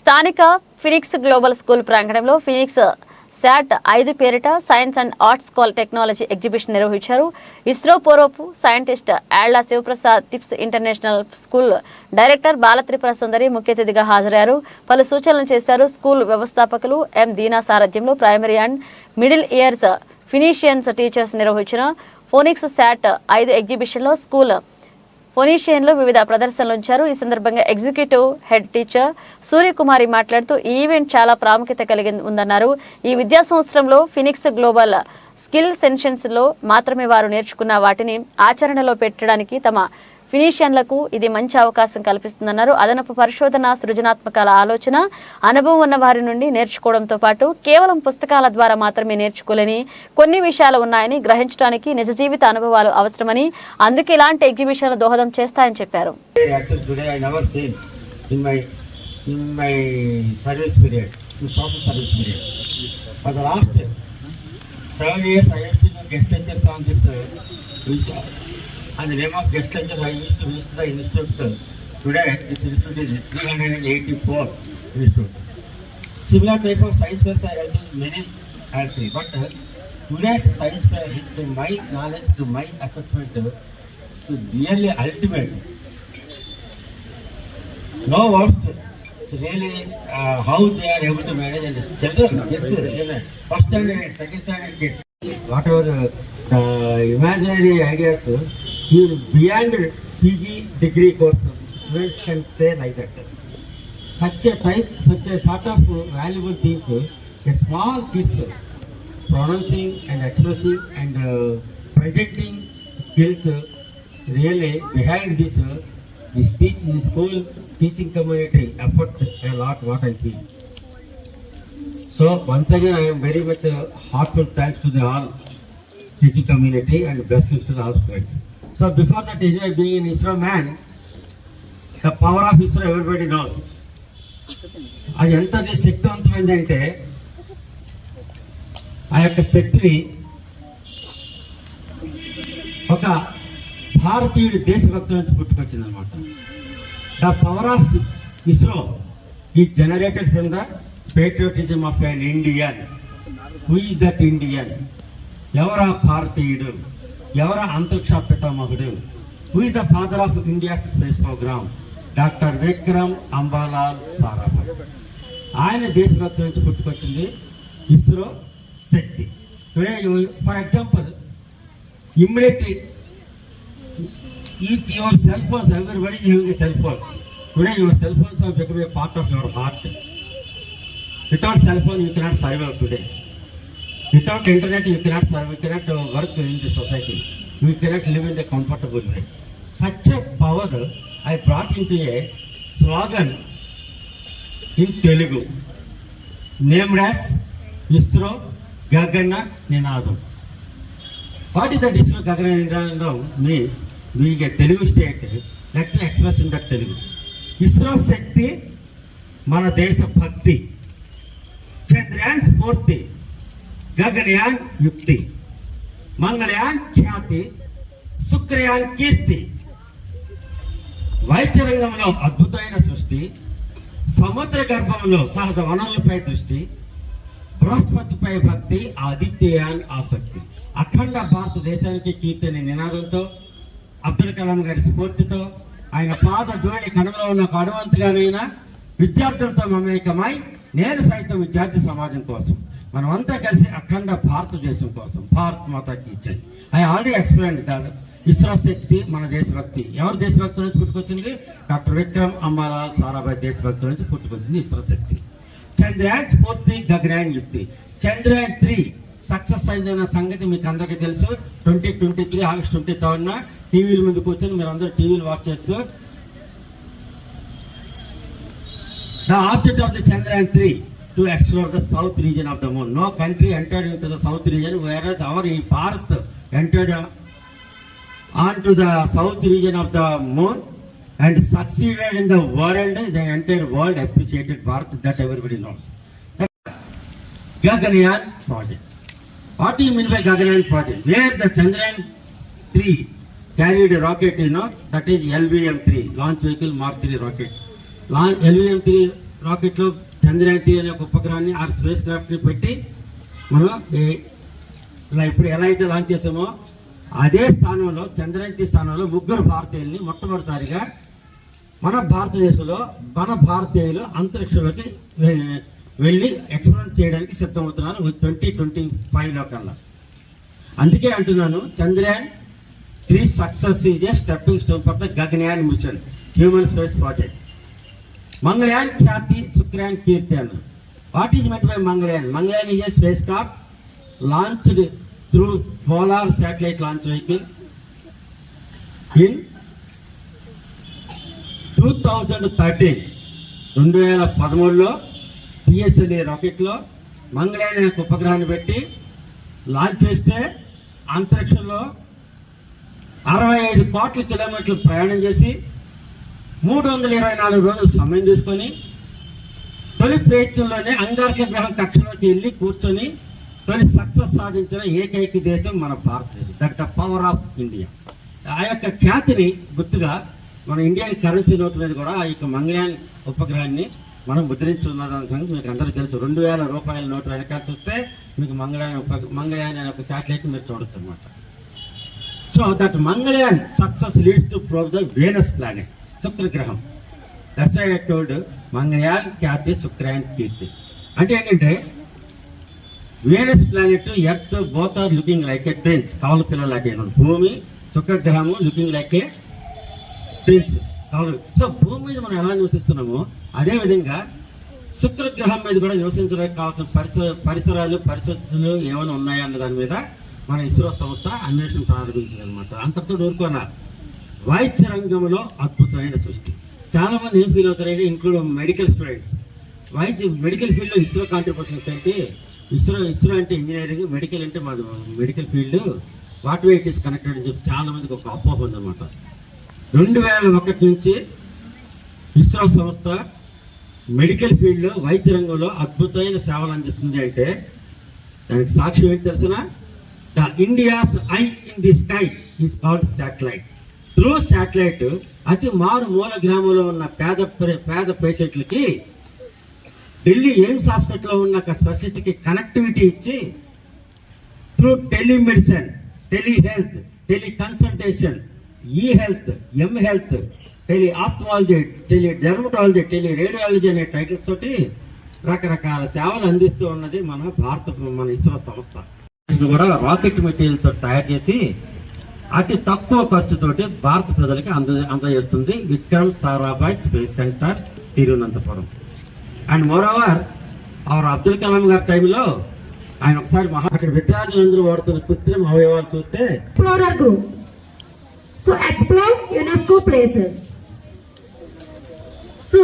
స్థానిక Phoenix global school ప్రాంగణంలో Phoenix శాట్ ఐదు పేరిట సైన్స్ అండ్ ఆర్ట్స్ కాల్ టెక్నాలజీ ఎగ్జిబిషన్ నిర్వహించారు. ఇస్రో పూర్వపు scientist Alla Sivaprasad Tips international school director Balatripura Sundari ముఖ్య అతిథిగా హాజరయ్యారు. పలు సూచనలు చేశారు స్కూల్ వ్యవస్థాపకులు ఎం దీనా సారథ్యంలో primary and middle years Phoenicians teachers నిర్వహించిన ఫోనిక్స్ శాట్ ఐదు ఎగ్జిబిషన్లో స్కూల్ ఫొనీషియన్లు వివిధ ప్రదర్శనలు ఉంచారు. ఈ సందర్భంగా ఎగ్జిక్యూటివ్ హెడ్ టీచర్ సూర్యకుమారి మాట్లాడుతూ ఈ ఈవెంట్ చాలా ప్రాముఖ్యత కలిగి ఉందన్నారు. ఈ విద్యా సంవత్సరంలో ఫినిక్స్ గ్లోబల్ స్కిల్ సెన్షన్స్లో మాత్రమే వారు నేర్చుకున్న వాటిని ఆచరణలో పెట్టడానికి తమ ఫినిషియన్లకు ఇది మంచి అవకాశం కల్పిస్తుందన్నారు. అదనపు పరిశోధన సృజనాత్మకాల ఆలోచన అనుభవం ఉన్న వారి నుండి నేర్చుకోవడంతో పాటు కేవలం పుస్తకాల ద్వారా మాత్రమే నేర్చుకోలేని కొన్ని విషయాలు ఉన్నాయని గ్రహించడానికి నిజ జీవిత అనుభవాలు అవసరమని అందుకే ఇలాంటి ఎగ్జిబిషన్లు దోహదం చేస్తాయని చెప్పారు. In my in my service period, in social service period. For the last seven years, I have been guest lectures on this uh, And the name of guest lectures I used to visit the institutes. uh, Today, this institute is 384 institute. Similar type of science fairs I have seen many actually, but uh, today's science fair, to my knowledge, to my assessment, uh, is really ultimate. No words. It's really uh, how they are able to manage and children, kids, even first standard, second standard kids. Whatever uh, uh, imaginary ideas, uh, you beyond PG degree course, we can say like that. Such a type, such a sort of valuable things, a small kids pronouncing and expressing and uh, projecting skills really behind this this teach this school teaching community effort a lot what I feel. So once again I am very much uh, heartfelt thanks to the all teaching community and blessings to the all students. So before that anyway being an ISRO man, the power of ISRO everybody knows. అది ఎంత శక్తివంతమైంది అంటే ఆ యొక్క శక్తిని ఒక భారతీయుడి దేశభక్తుల నుంచి పుట్టుకొచ్చింది అనమాట the power of ISRO ఈ generated from the patriotism of an Indian who is that Indian ఎవరా భారతీయుడు? ఎవరా అంతరిక్ష పితామహుడు who the father of India space program doctor Vikram Ambalal Sarabhai ఆయన దేశభక్తి నుంచి పుట్టుకొచ్చింది ISRO Shakti. Today for example immediately each your cell phones everybody having cell phones today your cell phones become a part of your heart without cell phone you cannot survive today Without internet you cannot survive, you cannot uh, work in the society. You cannot live in the comfortable way. Such a power I brought into a slogan in Telugu named as ISRO Gagana Ninadam. What is the ISRO Gagana Ninadam means? being a Telugu state, let me express in that Telugu. ISRO శక్తి మన దేశ భక్తి చంద్రయాన్ స్ఫూర్తి గగనయాన్ యుక్తి మంగళయాన్ ఖ్యాతి శుక్రయాన్ కీర్తి వైద్య రంగంలో అద్భుతమైన సృష్టి సముద్ర గర్భంలో సహజ వనరులపై దృష్టి బృహస్పతిపై భక్తి ఆదిత్యయాన్ ఆసక్తి అఖండ భారతదేశానికి కీర్తి అనే నినాదంతో అబ్దుల్ కలాం గారి స్ఫూర్తితో ఆయన పాద ధోని కనుమలో ఉన్న గడువంతుగానైనా విద్యార్థులతో మమేకమై నేను సైతం విద్యార్థి సమాజం కోసం మనమంతా కలిసి అఖండ భారతదేశం కోసం. భారత్ మాతకి ఇచ్చాయి. ఐ ఆల్రెడీ ఎక్స్ప్లెయిన్ కాదు విశ్వశక్తి మన దేశభక్తి. ఎవరు దేశభక్తి నుంచి పుట్టుకొచ్చింది? డాక్టర్ విక్రమ్ అంబాలాల్ సారాభాయ్ దేశభక్తి నుంచి పుట్టుకొచ్చింది విశ్వశక్తి చంద్రయాన్ స్ఫూర్తి గగనయాన్ యుక్తి. చంద్రయాన్ త్రీ సక్సెస్ అయిందన్న సంగతి మీకు అందరికీ తెలుసు. Twenty twenty three August twenty థర్డ్న టీవీల ముందు కూర్చొని మీరు అందరూ టీవీలు వాచ్ చేస్తూ the object of the Chandrayaan three To explore the south region of the moon no country entered into the south region where our ఈ Bharat entered on to the south region of the moon and succeeded in the world, the entire world appreciated Bharat, that everybody knows. The Gaganyaan project. What do you mean by Gaganyaan project? Where the Chandrayaan 3 carried a rocket, you know, that is LVM 3, launch vehicle Mark 3 rocket. Launch, LVM 3 రాకెట్లో చంద్రయాతి అనే ఒక ఉపగ్రహాన్ని ఆ space క్రాఫ్ట్ని పెట్టి మనం ఇలా ఇప్పుడు ఎలా అయితే launch చేసామో అదే స్థానంలో చంద్రయాతి స్థానంలో ముగ్గురు భారతీయుల్ని మొట్టమొదటిసారిగా మన భారతదేశంలో మన భారతీయులు అంతరిక్షంలోకి వెళ్ళి ఎక్స్పెరిమెంట్ చేయడానికి సిద్ధమవుతున్నారు ట్వంటీ ట్వంటీ ఫైవ్లో కల్లా అందుకే అంటున్నాను Chandrayaan three success is a stepping stone for the Gaganyaan mission human space project Mangalyaan Khyati Shukrayaan kirtan what is met by Mangalyaan? Mangalyaan is a space craft launched through polar satellite launch vehicle in two thousand thirteen రెండు వేల పదమూడులో PSLV రాకెట్లో Mangalyaan యొక్క ఉపగ్రహాన్ని పెట్టి launch చేస్తే అంతరిక్షంలో అరవై ఐదు కోట్ల కిలోమీటర్లు ప్రయాణం చేసి మూడు వందల ఇరవై నాలుగు రోజులు సమయం తీసుకొని తొలి ప్రయత్నంలోనే అంగారక గ్రహం కక్షలోకి వెళ్ళి కూర్చొని తొలి సక్సెస్ సాధించిన ఏకైక దేశం మన భారతదేశం. That the power of India. ఆ యొక్క ఖ్యాతిని గుర్తుగా మన ఇండియన్ కరెన్సీ నోట్ మీద కూడా ఆ యొక్క మంగళయాన్ ఉపగ్రహాన్ని మనం ముద్రించున్నదాని సంగతి మీకు అందరూ తెలుసు. రెండు వేల రూపాయల నోటు వెనకాల చూస్తే మీకు మంగళయాన్ ఉప మంగళయాన్ అనే ఒక శాటిలైట్ మీరు చూడొచ్చు అనమాట so that Mangalyaan success leads to prove the Venus planet. శుక్ర గ్రహం ఐ టోల్డ్ మంగళయాన్ ఖ్యాతి శుక్రయాన్ కీర్తి. అంటే ఏంటంటే Venus planet earth both are looking like a twins కావులు పిల్లలాగే భూమి శుక్రగ్రహము లుకింగ్ లైక్ ఏ ట్విన్స్ కావులు సో భూమి మీద మనం ఎలా నివసిస్తున్నామో అదే విధంగా శుక్రగ్రహం మీద కూడా నివసించడానికి కావాల్సిన పరిసర పరిసరాలు పరిస్థితులు ఏమైనా ఉన్నాయా అన్న దాని మీద మన ఇస్రో సంస్థ అన్వేషణ ప్రారంభించింది అనమాట అంతటితో ఊరుకున్నారు వైద్య రంగంలో అద్భుతమైన సృష్టి. చాలామంది ఏం ఫీల్ అవుతారంటే ఇంక్లూడ్ మెడికల్ స్టూడెంట్స్ వైద్య మెడికల్ ఫీల్డ్లో ఇస్రో కాంట్రిబ్యూషన్స్ అంటే ఇస్రో ఇస్రో అంటే ఇంజనీరింగ్ మెడికల్ అంటే మాది medical field what way it is connected అని చెప్పి చాలామందికి ఒక అపోహ ఉందన్నమాట. రెండు వేల ఒకటి నుంచి ఇస్రో సంస్థ మెడికల్ ఫీల్డ్లో వైద్య రంగంలో అద్భుతమైన సేవలు అందిస్తుంది అంటే దానికి సాక్ష్యం ఏంటి తెలిసిన the India's eye in the sky is called satellite through satellite అతి మారు మూల గ్రామంలో ఉన్న పేద పేద పేషెంట్లకి ఢిల్లీ ఎయిమ్స్ హాస్పిటల్లో ఉన్న ఒక స్పెషలిస్ట్కి కనెక్టివిటీ ఇచ్చి through telemedicine tele health tele consultation e health m health tele ophthalmology tele dermatology tele radiology అనే టైటిల్స్ తోటి రకరకాల సేవలు అందిస్తూ ఉన్నది మన భారత మన ఇస్రో సంస్థ. కూడా రాకెట్ మెటీరియల్తో తయారు చేసి అతి తక్కువ ఖర్చుతోటి భారత ప్రజలకి అంద అందజేస్తుంది Vikram Sarabhai space centre Thiruvananthapuram. And moreover our Abdul Kalam గారి టైంలో ఆయన ఒకసారి మహా అక్కడ విద్యార్థులందరూ వాడుతున్న కృత్రిమ అవయవాలు చూస్తే so explore UNESCO places so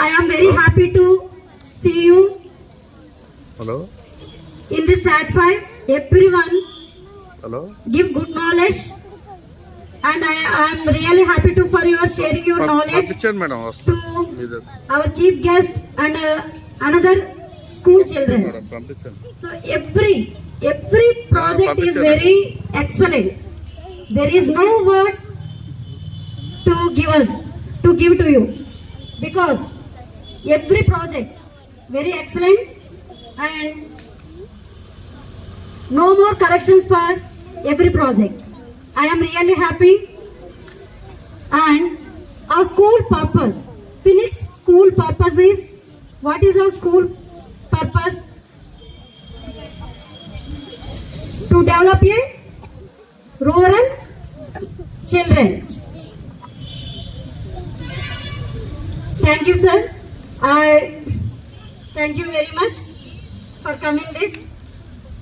I am very happy to see you hello in this April one Hello? Give good knowledge. And I, am really happy to for your sharing your knowledge to our chief guest and uh, another school children. So every every project is very excellent. There is no words to give us to give to you because every project very excellent and no more corrections for every project. I am really happy. And our school purpose phoenix school purpose is what is our school purpose? To develop a rural children. Thank you sir. I thank you very much for coming this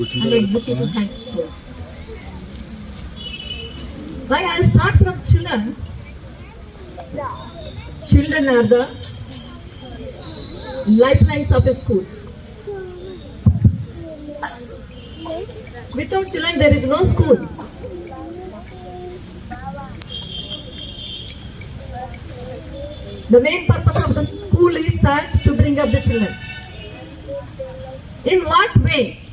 executive. Why I start from children? Children are the lifelines of a school. Without children, there is no school. The main purpose of the school is that to bring up the children. In what way?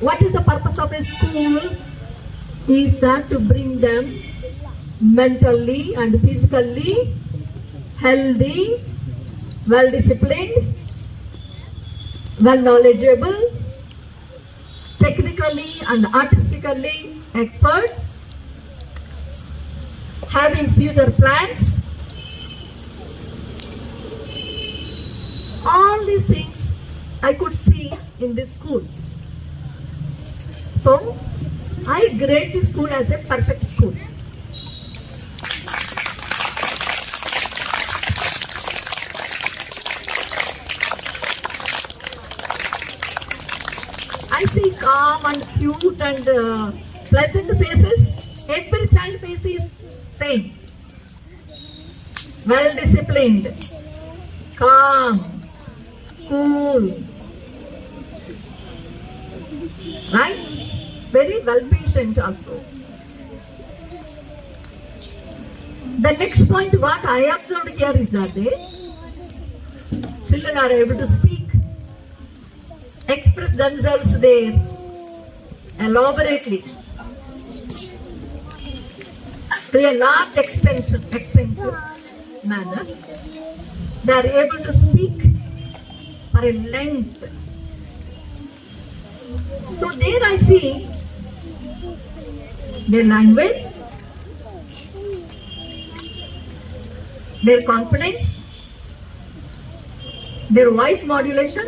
What is the purpose of a school? Is that to bring them mentally and physically healthy, well disciplined, well knowledgeable, technically and artistically experts, having future plans. All these things I could see in this school. So, I grade this school as a perfect school. I see calm and cute and uh, pleasant faces. Every child face is same. Well disciplined, calm, cool. Right? Very well patient also. The next point what I observed here is that they children are able to speak, express themselves there elaborately to a large extension, extensive manner. They are able to speak for a length. So there I see their language, their confidence, their voice modulation.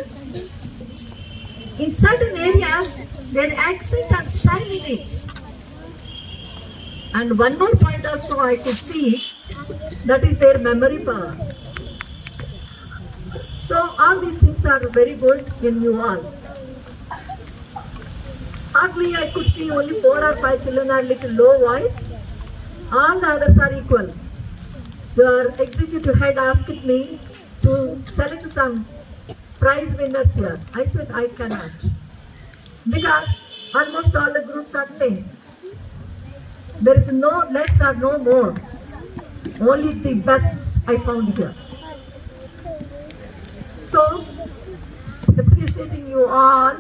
In certain areas, their accent and style in it. And one more point also I could see that is their memory power. So all these things are very good in you all. Hardly I could see only four or five children are little low voice. All the others are equal. Your executive head asked me to select some prize winners here. I said I cannot. Because almost all the groups are same. There is no less or no more. Only the best I found here. So, appreciating you all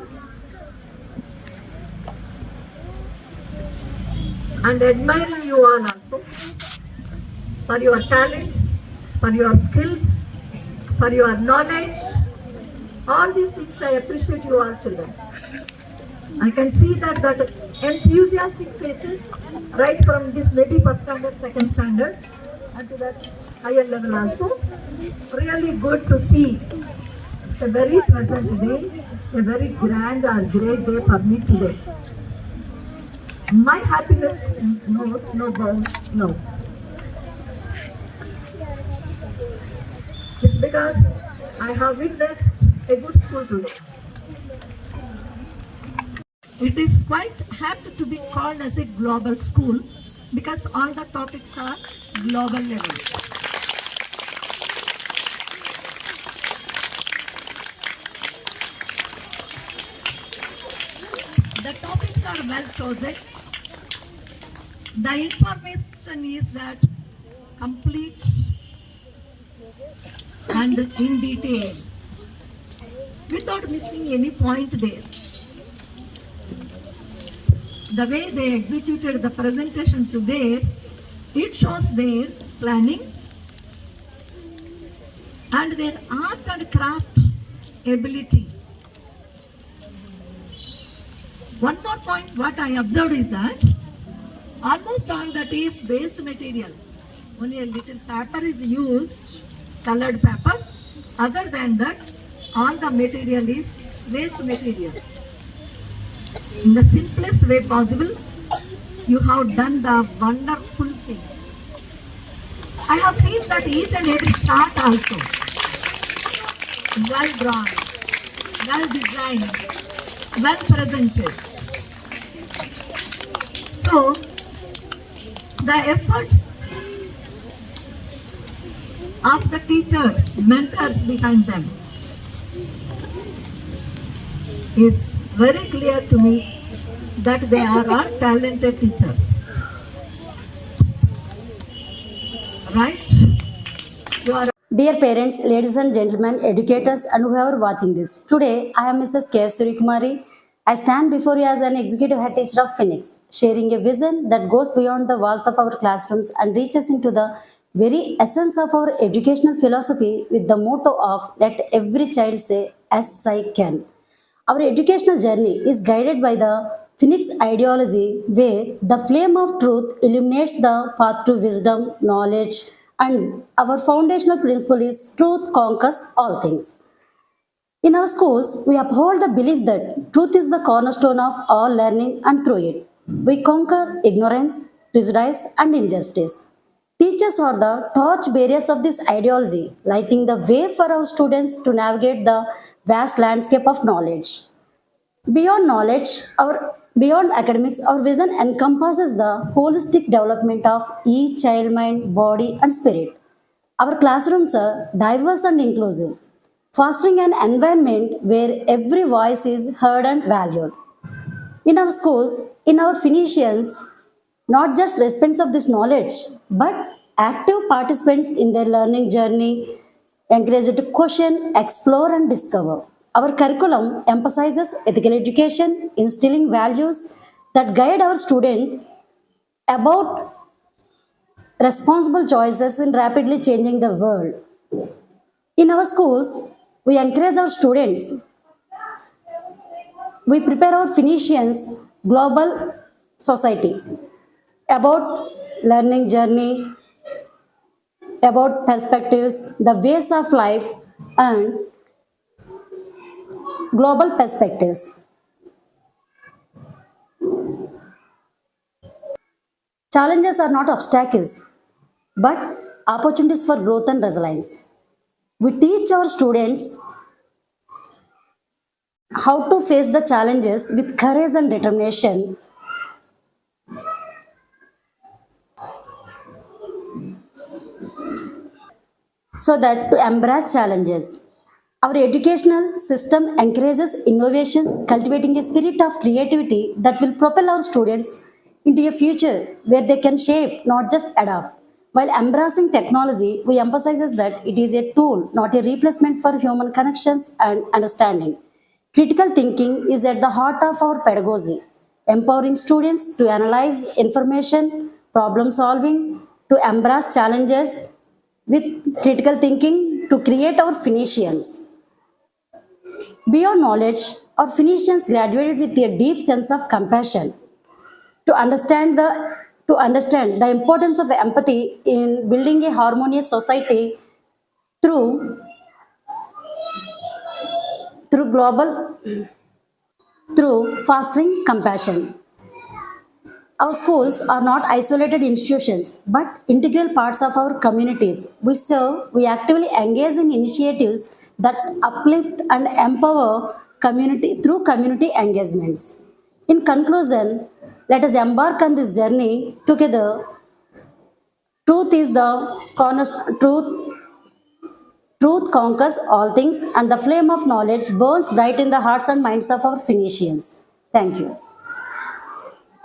and admiring you all also for your talents, for your skills, for your knowledge. All these things I appreciate you all children. I can see that that enthusiastic faces right from this maybe first standard, second standard and to that higher level also. Really good to see. It's a very pleasant day, a very grand or great day for me today. My happiness no no no. It's because I have witnessed a good school today. It is quite apt to be called as a global school because all the topics are global level. The topics are well chosen. The information is that complete and in detail without missing any point there. The way they executed the presentations there, it shows their planning and their art and craft ability. One more point what I observed is that almost all that is waste material. Only a little paper is used, colored paper. Other than that, all the material is waste material. In the simplest way possible, you have done the wonderful things. I have seen that each and every chart also. Well drawn, well designed, well presented. So, the efforts of the teachers, mentors behind them is very clear to me that they are all talented teachers. Right? Dear parents, ladies and gentlemen, educators, and whoever watching this, today I am Mrs. K. Surikumari. I stand before you as an executive head teacher of Phoenix, sharing a vision that goes beyond the walls of our classrooms and reaches into the very essence of our educational philosophy with the motto of let every child say, As I can. Our educational journey is guided by the Phoenix ideology, where the flame of truth illuminates the path to wisdom, knowledge, and our foundational principle is truth conquers all things. In our schools, we uphold the belief that truth is the cornerstone of all learning, and through it, we conquer ignorance, prejudice, and injustice. Teachers are the torch bearers of this ideology, lighting the way for our students to navigate the vast landscape of knowledge. Beyond knowledge, our beyond academics, our vision encompasses the holistic development of each child mind, body, and spirit. Our classrooms are diverse and inclusive, fostering an environment where every voice is heard and valued. In our schools, in our Phoenicians, not just recipients of this knowledge, but active participants in their learning journey, encouraged to question, explore, and discover. Our curriculum emphasizes ethical education, instilling values that guide our students about responsible choices in rapidly changing the world. In our schools, we encourage our students. We prepare our Phoenicians global society about learning journey, about perspectives, the ways of life, and global perspectives. Challenges are not obstacles, but opportunities for growth and resilience. We teach our students how to face the challenges with courage and determination. So that to embrace challenges. Our educational system encourages innovations, cultivating a spirit of creativity that will propel our students into a future where they can shape, not just adapt. While embracing technology, we emphasize that it is a tool, not a replacement for human connections and understanding. Critical thinking is at the heart of our pedagogy, empowering students to analyze information, problem solving, to embrace challenges with critical thinking to create our Phoenicians. Beyond knowledge, our Phoenicians graduated with a deep sense of compassion to understand the to understand the importance of empathy in building a harmonious society through through global through fostering compassion. Our schools are not isolated institutions but integral parts of our communities. We serve, we actively engage in initiatives that uplift and empower community through community engagements. In conclusion, let us embark on this journey together. Truth is the cornerstone, truth Truth conquers all things, and the flame of knowledge burns bright in the hearts and minds of our Phoenicians. Thank you.